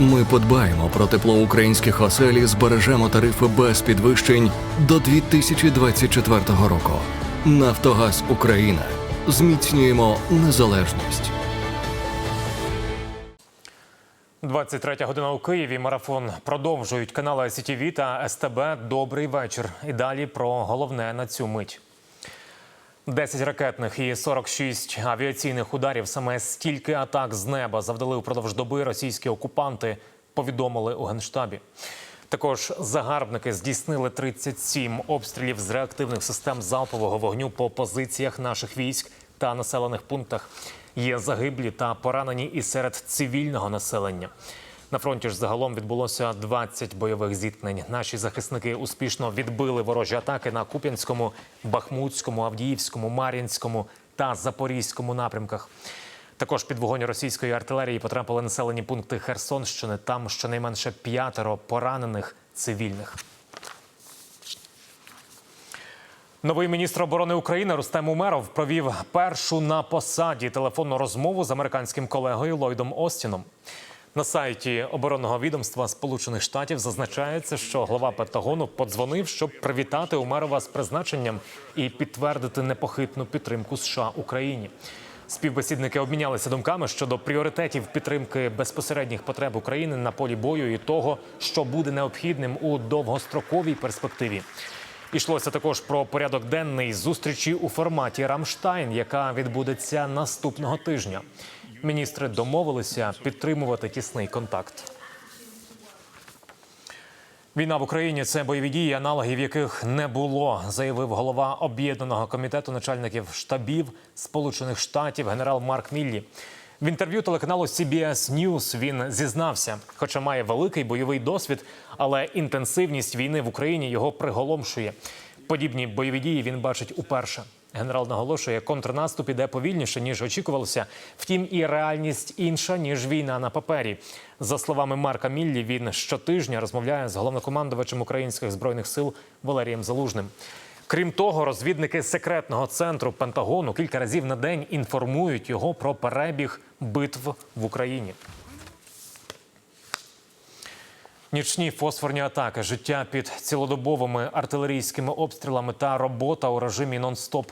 Ми подбаємо про тепло українських осель і збережемо тарифи без підвищень до 2024 року. Нафтогаз Україна. Зміцнюємо незалежність. 23 година у Києві. Марафон продовжують канали СІТІВІ та СТБ. Добрий вечір. І далі про головне на цю мить. 10 ракетних і 46 авіаційних ударів. Саме стільки атак з неба завдали упродовж доби російські окупанти. Повідомили у генштабі. Також загарбники здійснили 37 обстрілів з реактивних систем залпового вогню по позиціях наших військ та населених пунктах. Є загиблі та поранені і серед цивільного населення. На фронті ж загалом відбулося 20 бойових зіткнень. Наші захисники успішно відбили ворожі атаки на Куп'янському, Бахмутському, Авдіївському, Мар'їнському та Запорізькому напрямках. Також під вогонь російської артилерії потрапили населені пункти Херсонщини. Там щонайменше п'ятеро поранених цивільних. Новий міністр оборони України Рустем Умеров провів першу на посаді телефонну розмову з американським колегою Ллойдом Остіном. На сайті оборонного відомства Сполучених Штатів зазначається, що глава Пентагону подзвонив, щоб привітати Умерова з призначенням і підтвердити непохитну підтримку США Україні. Співбесідники обмінялися думками щодо пріоритетів підтримки безпосередніх потреб України на полі бою і того, що буде необхідним у довгостроковій перспективі. Ішлося також про порядок денний зустрічі у форматі Рамштайн, яка відбудеться наступного тижня. Міністри домовилися підтримувати тісний контакт. Війна в Україні це бойові дії, аналогів яких не було, заявив голова об'єднаного комітету начальників штабів Сполучених Штатів генерал Марк Міллі. В інтерв'ю телеканалу CBS News він зізнався, хоча має великий бойовий досвід, але інтенсивність війни в Україні його приголомшує. Подібні бойові дії він бачить уперше. Генерал наголошує, контрнаступ іде повільніше ніж очікувалося. Втім, і реальність інша ніж війна на папері. За словами Марка Міллі, він щотижня розмовляє з головнокомандувачем українських збройних сил Валерієм Залужним. Крім того, розвідники секретного центру Пентагону кілька разів на день інформують його про перебіг битв в Україні. Нічні фосфорні атаки, життя під цілодобовими артилерійськими обстрілами та робота у режимі нон-стоп.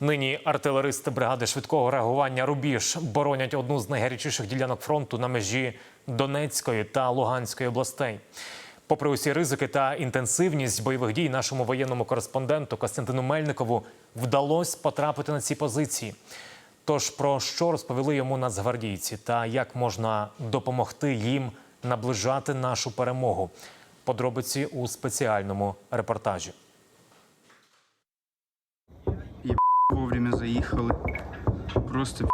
Нині артилеристи бригади швидкого реагування Рубіж боронять одну з найгарячіших ділянок фронту на межі Донецької та Луганської областей. Попри усі ризики та інтенсивність бойових дій, нашому воєнному кореспонденту Костянтину Мельникову вдалося потрапити на ці позиції. Тож про що розповіли йому нацгвардійці та як можна допомогти їм наближати нашу перемогу? Подробиці у спеціальному репортажі. вовремя заїхали. Просто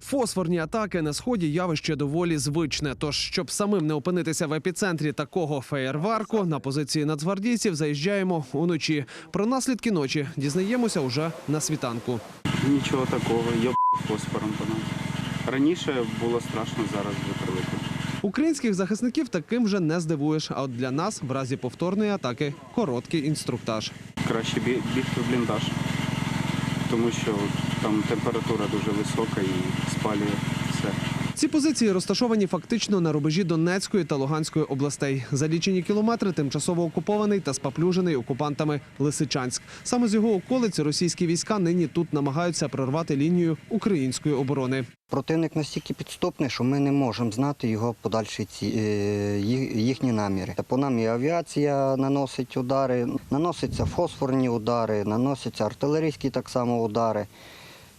Фосфорні атаки на сході явище доволі звичне. Тож, щоб самим не опинитися в епіцентрі такого феєрварку, на позиції нацгвардійців заїжджаємо уночі. Про наслідки ночі дізнаємося уже на світанку. нічого такого, я фосфором по нам. Раніше було страшно, зараз вже привикли. Українських захисників таким же не здивуєш. А от для нас в разі повторної атаки короткий інструктаж. Краще бі- бігти в бліндаж, тому що там температура дуже висока і спалює. Ці позиції розташовані фактично на рубежі Донецької та Луганської областей. За лічені кілометри тимчасово окупований та спаплюжений окупантами Лисичанськ. Саме з його околиць російські війська нині тут намагаються прорвати лінію української оборони. Противник настільки підступний, що ми не можемо знати його подальші ці, е, їхні наміри. По нам і авіація наносить удари, наносяться фосфорні удари, наносяться артилерійські так само удари.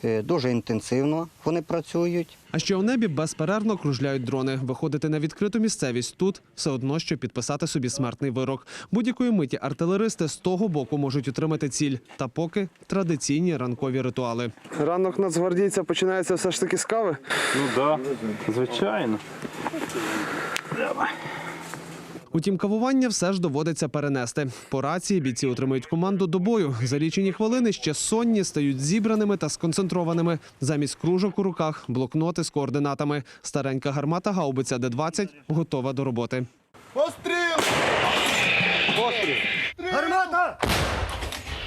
Е, Дуже інтенсивно вони працюють. А ще у небі безперервно кружляють дрони. Виходити на відкриту місцевість тут все одно, що підписати собі смертний вирок. Будь-якої миті артилеристи з того боку можуть отримати ціль. Та поки традиційні ранкові ритуали. Ранок нацгвардійця починається все ж таки з кави. Ну так, да, звичайно. Утім, кавування все ж доводиться перенести. По рації бійці отримують команду до бою. За лічені хвилини ще сонні стають зібраними та сконцентрованими. Замість кружок у руках блокноти з координатами. Старенька гармата гаубиця Д-20 готова до роботи.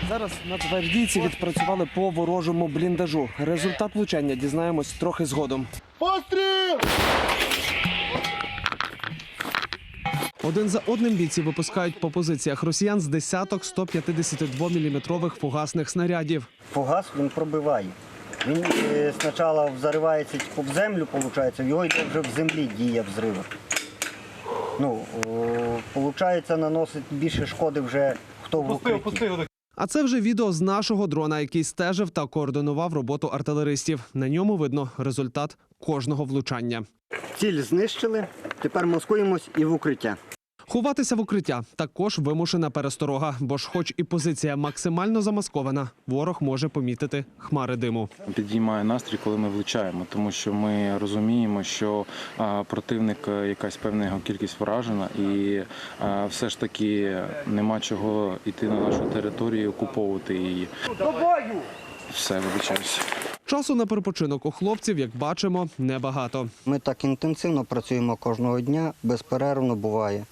Зараз нацгвардійці відпрацювали по ворожому бліндажу. Результат влучання дізнаємось трохи згодом. Постріл! Один за одним бійці випускають по позиціях росіян з десяток 152-мм фугасних снарядів. Фугас він пробиває. Він е, спочатку взривається типу, в землю, виходить, в його йде вже в землі дія взриву. Ну, виходить, наносить більше шкоди вже хто в укритті. А це вже відео з нашого дрона, який стежив та координував роботу артилеристів. На ньому видно результат кожного влучання. Ціль знищили, тепер маскуємось і в укриття. Ховатися в укриття також вимушена пересторога, бо ж, хоч і позиція максимально замаскована, ворог може помітити хмари диму. підіймає настрій, коли ми влучаємо, тому що ми розуміємо, що противник е, якась певна його кількість вражена, і все ж таки нема чого йти на нашу територію, і окуповувати її. До бою! Все, вибачаюся. Часу на перепочинок у хлопців, як бачимо, небагато. Ми так інтенсивно працюємо кожного дня, безперервно буває.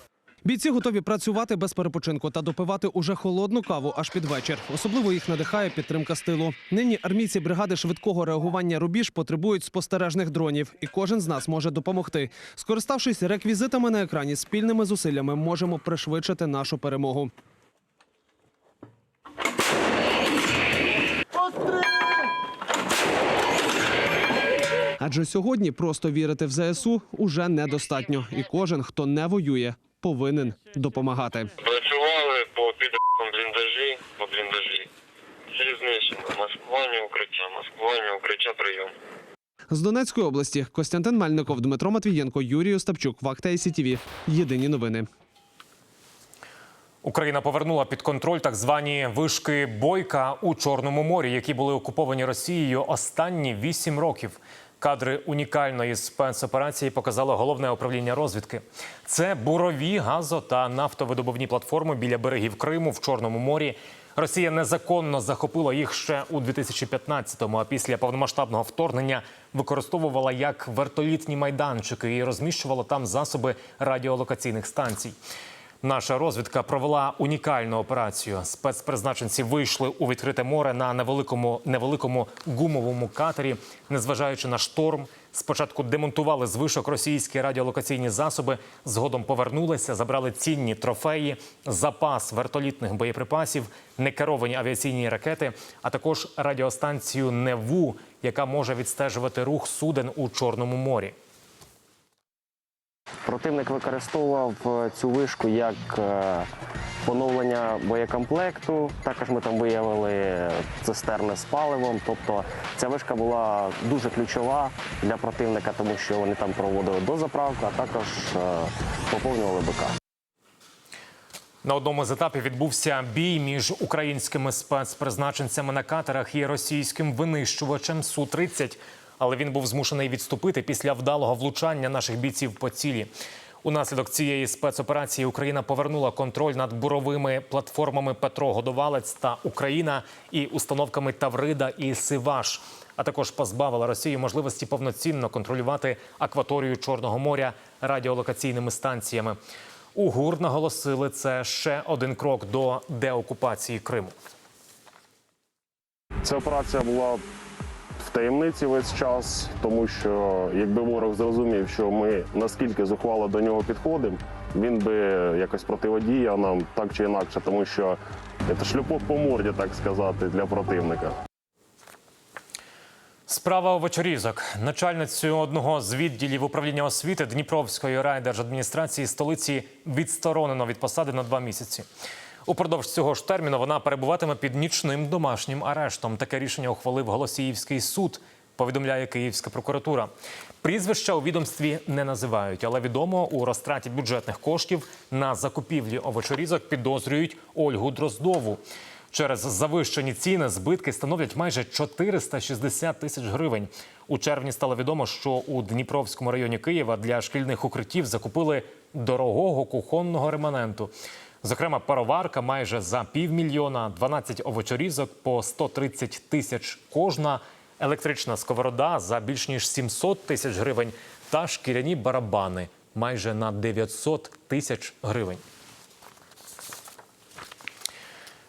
Бійці готові працювати без перепочинку та допивати уже холодну каву аж під вечір. Особливо їх надихає підтримка з тилу. Нині армійці бригади швидкого реагування рубіж потребують спостережних дронів, і кожен з нас може допомогти. Скориставшись реквізитами на екрані, спільними зусиллями можемо пришвидшити нашу перемогу. Адже сьогодні просто вірити в ЗСУ уже недостатньо, і кожен, хто не воює, повинен допомагати. Працювали по підрахунку бліндажі, по бліндажі. Знищено. Маскування укриття, маскування укриття прийом. З Донецької області Костянтин Мельников, Дмитро Матвієнко, Юрій Остапчук, Вакта СІТВ. Єдині новини. Україна повернула під контроль так звані вишки Бойка у Чорному морі, які були окуповані Росією останні вісім років. Кадри унікальної спецоперації показало головне управління розвідки. Це бурові, газо та нафтовидобувні платформи біля берегів Криму в Чорному морі. Росія незаконно захопила їх ще у 2015-му, а після повномасштабного вторгнення використовувала як вертолітні майданчики і розміщувала там засоби радіолокаційних станцій. Наша розвідка провела унікальну операцію. Спецпризначенці вийшли у відкрите море на невеликому невеликому гумовому катері, незважаючи на шторм. Спочатку демонтували з вишок російські радіолокаційні засоби. Згодом повернулися, забрали цінні трофеї, запас вертолітних боєприпасів, некеровані авіаційні ракети, а також радіостанцію Неву, яка може відстежувати рух суден у Чорному морі. Противник використовував е, цю вишку як е, поновлення боєкомплекту. Також ми там виявили цистерни з паливом. Тобто ця вишка була дуже ключова для противника, тому що вони там проводили дозаправку, а також е, поповнювали БК. На одному з етапів відбувся бій між українськими спецпризначенцями на катерах і російським винищувачем су 30 але він був змушений відступити після вдалого влучання наших бійців по цілі. Унаслідок цієї спецоперації Україна повернула контроль над буровими платформами Петро Годовалець та Україна і установками Таврида і Сиваш. А також позбавила Росію можливості повноцінно контролювати акваторію Чорного моря радіолокаційними станціями. У ГУР наголосили, це ще один крок до деокупації Криму. Ця операція була таємниці весь час, тому що якби ворог зрозумів, що ми наскільки зухвало до нього підходимо, він би якось противодіяв нам так чи інакше, тому що це шлюпок по морді, так сказати, для противника. Справа овочорізок. Начальницю одного з відділів управління освіти Дніпровської райдержадміністрації столиці відсторонено від посади на два місяці. Упродовж цього ж терміну вона перебуватиме під нічним домашнім арештом. Таке рішення ухвалив Голосіївський суд. Повідомляє Київська прокуратура. Прізвища у відомстві не називають, але відомо у розтраті бюджетних коштів на закупівлі овочорізок підозрюють Ольгу Дроздову. Через завищені ціни збитки становлять майже 460 тисяч гривень. У червні стало відомо, що у Дніпровському районі Києва для шкільних укриттів закупили дорогого кухонного реманенту. Зокрема, пароварка майже за півмільйона, 12 овочорізок по 130 тисяч кожна, електрична сковорода за більш ніж 700 тисяч гривень та шкіряні барабани майже на 900 тисяч гривень.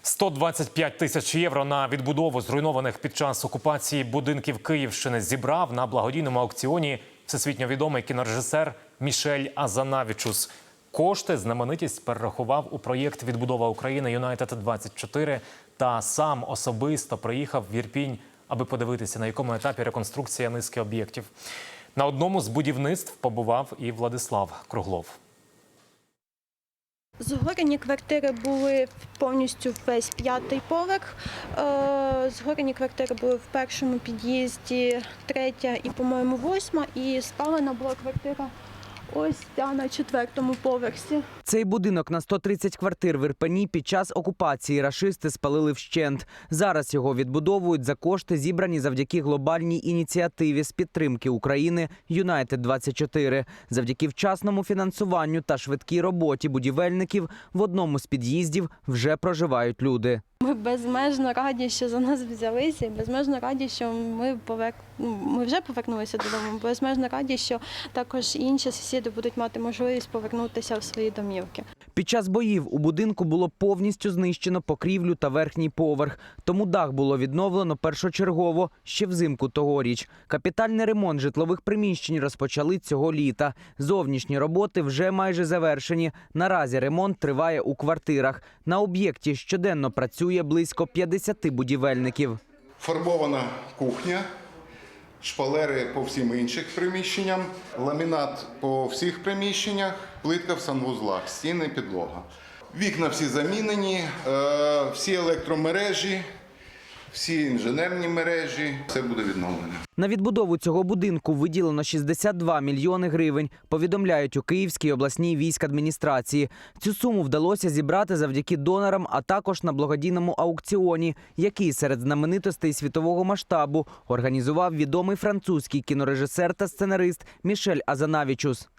125 тисяч євро на відбудову зруйнованих під час окупації будинків Київщини зібрав на благодійному аукціоні всесвітньо відомий кінорежисер Мішель Азанавічус. Кошти знаменитість перерахував у проєкт Відбудова України Юнайтед 24 та сам особисто приїхав в Ірпінь, аби подивитися, на якому етапі реконструкція низки об'єктів. На одному з будівництв побував і Владислав Круглов. Згорені квартири були повністю весь п'ятий поверх. Е, Згорені квартири були в першому під'їзді, третя і, по-моєму, восьма. І спалена була квартира ось ця на четвертому поверсі. Цей будинок на 130 квартир в Ірпені під час окупації рашисти спалили вщент. Зараз його відбудовують за кошти, зібрані завдяки глобальній ініціативі з підтримки України Юнайтед 24 Завдяки вчасному фінансуванню та швидкій роботі будівельників в одному з під'їздів вже проживають люди. Ми безмежно раді, що за нас взялися, і безмежно раді, що ми повер... ну, ми вже повернулися додому. Безмежно раді, що також інші сусіди будуть мати можливість повернутися в свої домівки. Під час боїв у будинку було повністю знищено покрівлю та верхній поверх. Тому дах було відновлено першочергово ще взимку тогоріч. Капітальний ремонт житлових приміщень розпочали цього літа. Зовнішні роботи вже майже завершені. Наразі ремонт триває у квартирах. На об'єкті щоденно працює близько 50 будівельників. Фарбована кухня, шпалери по всім інших приміщенням, ламінат по всіх приміщеннях, плитка в санвузлах, стіни, підлога. Вікна всі замінені, е, всі електромережі, всі інженерні мережі, все буде відновлено. На відбудову цього будинку виділено 62 мільйони гривень. Повідомляють у Київській обласній військадміністрації. Цю суму вдалося зібрати завдяки донорам, а також на благодійному аукціоні, який серед знаменитостей світового масштабу організував відомий французький кінорежисер та сценарист Мішель Азанавічус.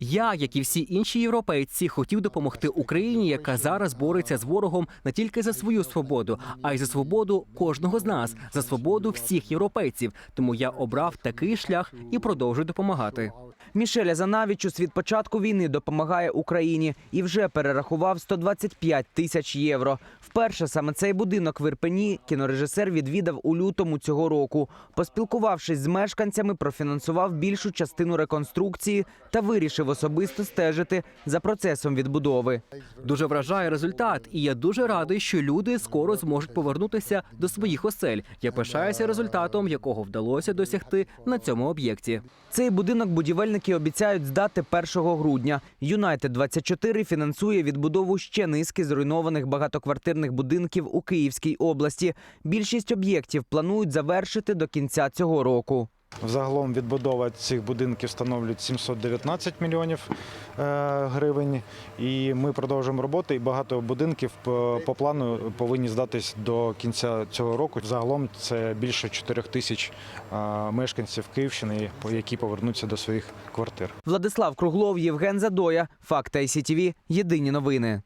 Я, як і всі інші європейці, хотів допомогти Україні, яка зараз бореться з ворогом не тільки за свою свободу, а й за свободу кожного з нас, за свободу всіх європейців. Тому я обрав такий шлях і продовжую допомагати. Мішель Азанавічус від початку війни допомагає Україні і вже перерахував 125 тисяч євро. Вперше саме цей будинок в Ірпені кінорежисер відвідав у лютому цього року. Поспілкувавшись з мешканцями, профінансував більшу частину реконструкції та вирішив особисто стежити за процесом відбудови. Дуже вражає результат, і я дуже радий, що люди скоро зможуть повернутися до своїх осель. Я пишаюся результатом, якого вдалося досягти на цьому об'єкті. Цей будинок будівельники обіцяють здати 1 грудня. Юнайтед 24 фінансує відбудову ще низки зруйнованих багатоквартирних будинків у Київській області. Більшість об'єктів планують завершити до кінця цього року. Загалом відбудова цих будинків становить 719 мільйонів е, гривень. І ми продовжуємо роботи. І багато будинків по, по плану повинні здатись до кінця цього року. Загалом це більше 4 тисяч е, мешканців Київщини, які повернуться до своїх квартир. Владислав Круглов, Євген Задоя, Факти ICTV. Єдині новини.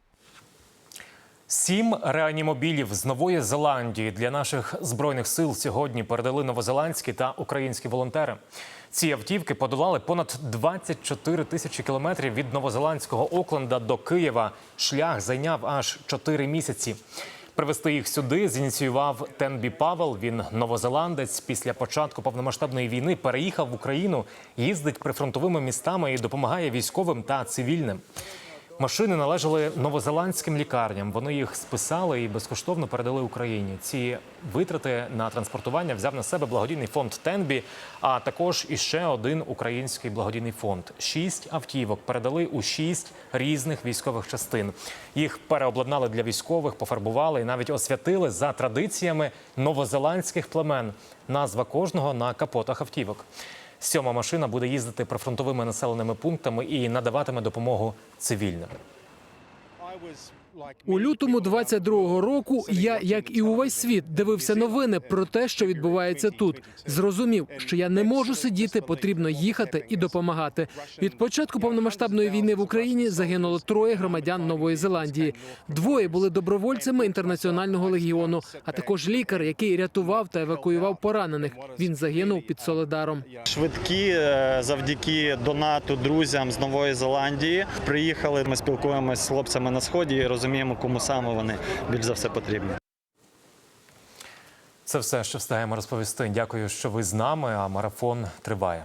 Сім реанімобілів з Нової Зеландії для наших збройних сил сьогодні передали новозеландські та українські волонтери. Ці автівки подолали понад 24 тисячі кілометрів від новозеландського Окленда до Києва. Шлях зайняв аж 4 місяці. Привезти їх сюди зініціював Тенбі Павел. Він новозеландець. Після початку повномасштабної війни переїхав в Україну, їздить прифронтовими містами і допомагає військовим та цивільним. Машини належали новозеландським лікарням. Вони їх списали і безкоштовно передали Україні. Ці витрати на транспортування взяв на себе благодійний фонд Тенбі, а також іще один український благодійний фонд. Шість автівок передали у шість різних військових частин. Їх переобладнали для військових, пофарбували і навіть освятили за традиціями новозеландських племен. Назва кожного на капотах автівок. Сьома машина буде їздити прифронтовими населеними пунктами і надаватиме допомогу цивільним. У лютому 22-го року я, як і увесь світ, дивився новини про те, що відбувається тут. Зрозумів, що я не можу сидіти, потрібно їхати і допомагати. Від початку повномасштабної війни в Україні загинуло троє громадян Нової Зеландії. Двоє були добровольцями інтернаціонального легіону, а також лікар, який рятував та евакуював поранених. Він загинув під Соледаром. Швидкі е, завдяки донату друзям з Нової Зеландії приїхали. Ми спілкуємося з хлопцями на сході і розуміємо, кому саме вони більш за все потрібні. Це все, що встигаємо розповісти. Дякую, що ви з нами. А марафон триває.